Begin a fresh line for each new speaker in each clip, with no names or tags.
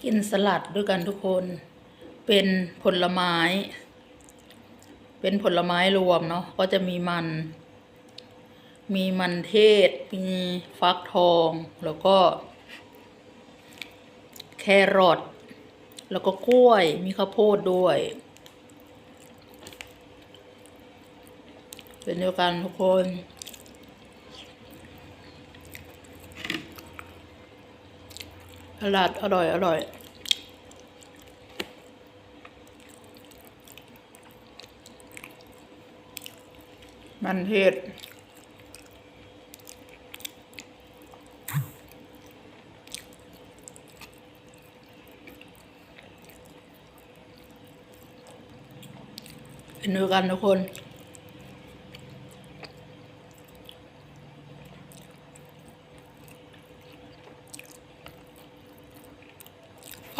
กินสลัดด้วยกันทุกคน เป็นผลไม้ เป็นผลไม้รวมเนาะ ก็จะมีมัน มีมันเทศ มีฟักทอง แล้วก็ แครอท แล้วก็กล้วย มีข้าวโพดด้วย เป็นเดียวกันทุกคน สลัดอร่อยอร่อยมันเทศเป็นเดียวกันทุกคน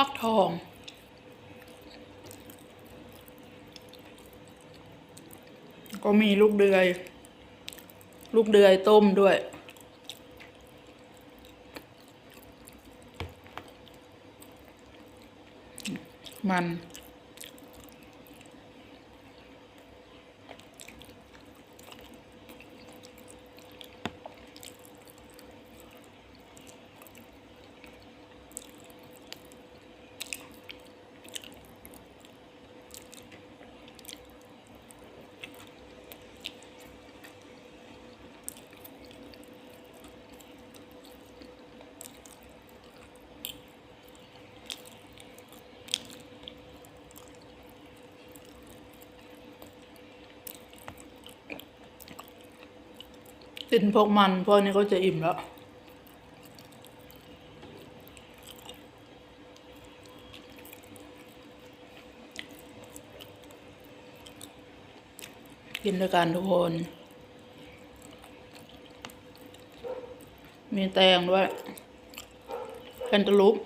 ฟักทอง ก็มีลูกเดือย ลูกเดือยต้มด้วย มัน กินพวกมันพวกนี้ก็จะอิ่มแล้วกินด้วยกันทุกคน มีแตงด้วยแคนตาลูป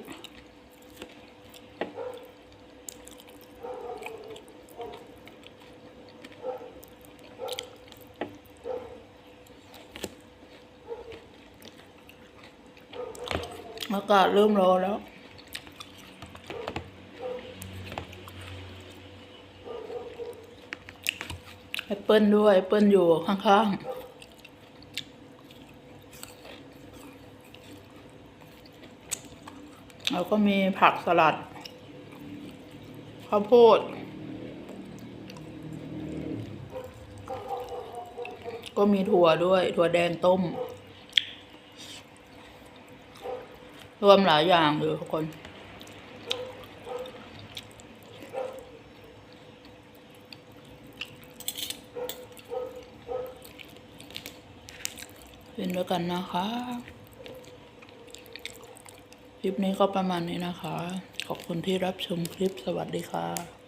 อากาศเริ่มร้อนแล้ว แอปเปิลด้วย แอปเปิลอยู่ข้างๆแล้วก็มีผักสลัด ข้าวโพด ก็มีถั่วด้วย ถั่วแดงต้ม รวมหลายอย่างเลยทุกคนเป็นด้วยกันนะคะ คลิปนี้ก็ประมาณนี้นะคะ ขอบคุณที่รับชมคลิปสวัสดีค่ะ